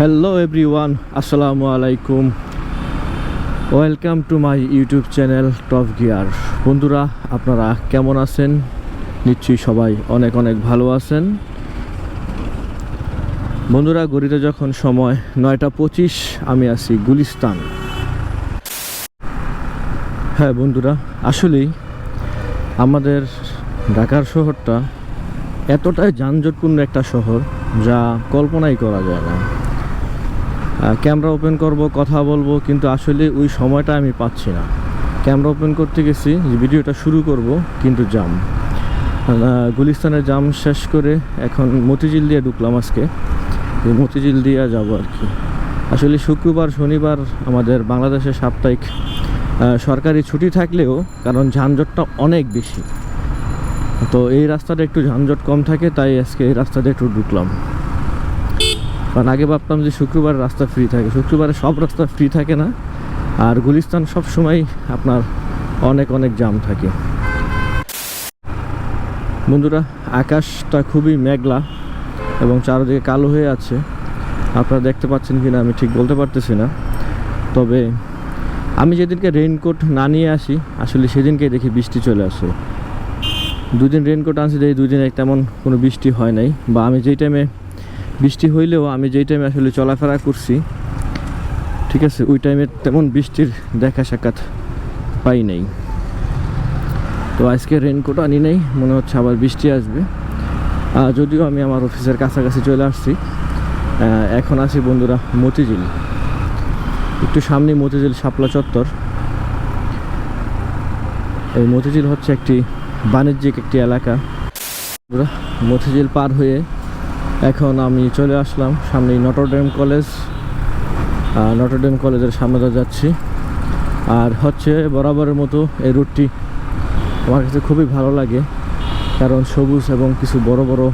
Hello everyone আসসালামু আলাইকুম welcome to my YouTube channel Top Gear বন্ধুরা, আপনারা কেমন আছেন? নিশ্চয়ই সবাই অনেক অনেক ভালো আছেন। বন্ধুরা গড়িতে যখন সময় নয়টা পঁচিশ, আমি আছি গুলিস্তান। হ্যাঁ বন্ধুরা, আসলেই আমাদের ঢাকার শহরটা এতটাই যানজটপূর্ণ একটা শহর যা কল্পনাই করা যায় না। ক্যামেরা ওপেন করব, কথা বলব, কিন্তু আসলে ওই সময়টা আমি পাচ্ছি না। ক্যামেরা ওপেন করতে গেছি ভিডিওটা শুরু করব, কিন্তু জাম। গুলিস্তানের জাম শেষ করে এখন মতিঝিল দিয়ে ঢুকলাম আজকে। মতিঝিল দিয়ে যাব আর কি। আসলে শুক্রবার, শনিবার আমাদের বাংলাদেশের সাপ্তাহিক সরকারি ছুটি থাকলেও, কারণ যানজটটা অনেক বেশি। তো এই রাস্তাটা একটু যানজট কম থাকে, তাই আজকে এই রাস্তাতে একটু ঢুকলাম। কারণ আগে ভাবতাম যে শুক্রবার রাস্তা ফ্রি থাকে। শুক্রবারে সব রাস্তা ফ্রি থাকে না। আর গুলিস্তান সব সময় আপনার অনেক অনেক জাম থাকে। বন্ধুরা, আকাশটা খুবই মেঘলা এবং চারদিকে কালো হয়ে আছে। আপনারা দেখতে পাচ্ছেন কিনা আমি ঠিক বলতে পারতেছি না। তবে আমি যেদিনকে রেইনকোট না নিয়ে আসি, আসলে সেদিনকে দেখি বৃষ্টি চলে আসে। দুদিন রেনকোট আনছি এই দুদিন তেমন কোনো বৃষ্টি হয় নাই। বা আমি যেই টাইমে বৃষ্টি হইলেও আমি যেই টাইমে আসলে চলাফেরা করছি, ঠিক আছে, ওই টাইমে তেমন বৃষ্টির দেখা সাক্ষাৎ পাই নাই। তো আজকে রেনকোট আনি নাই, মনে হচ্ছে আবার বৃষ্টি আসবে। যদিও আমি আমার অফিসের কাছাকাছি চলে আসছি এখন আছি বন্ধুরা মতিঝিল। একটু সামনে মতিঝিল শাপলা চত্বর। এই মতিঝিল হচ্ছে একটি বাণিজ্যিক একটি এলাকা। মতিঝিল পার হয়ে এখন আমি চলে আসলাম সামনেই নটরডেম কলেজ নটরডেম কলেজের সামনে দিয়ে যাচ্ছি। আর হচ্ছে বরাবরের মতো এই রুটটি আমার কাছে খুবই ভালো লাগে। কারণ সবুজ এবং কিছু বড় বড়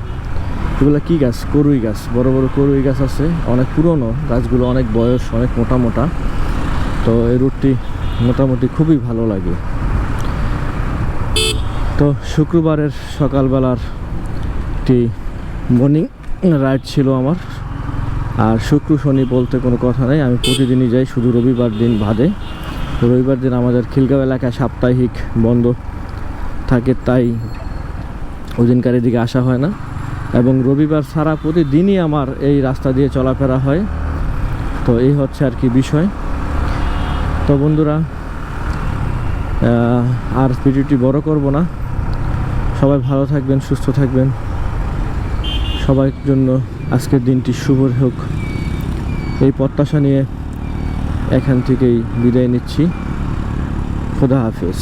এগুলো কী গাছ? করুই গাছ। বড় বড় করুই গাছ আছে। অনেক পুরনো। গাছগুলো অনেক বয়স, অনেক মোটা মোটা। তো এই রুটটি মোটামুটি খুবই ভালো লাগে। তো শুক্রবারের সকালবেলার একটি মর্নিং রাইড ছিল আমার। আর শুক্র, শনি বলতে কোনো কথা নেই। আমি প্রতিদিনই যাই, শুধু রবিবার দিন বাদে। রবিবার দিন আমাদের খিলগাঁও এলাকায় সাপ্তাহিক বন্ধ থাকে, তাই ওই দিনকার এদিকে আসা হয় না। এবং রবিবার সারা প্রতিদিনই আমার এই রাস্তা দিয়ে চলাফেরা হয়। তো এই হচ্ছে আর কি বিষয়। তো বন্ধুরা আর ভিডিওটি বড় করব না। সবাই ভালো থাকবেন, সুস্থ থাকবেন। সবার জন্য আজকের দিনটি শুভ হোক। এই প্রত্যাশা নিয়ে এখান থেকেই বিদায় নিচ্ছি। খোদা হাফেজ।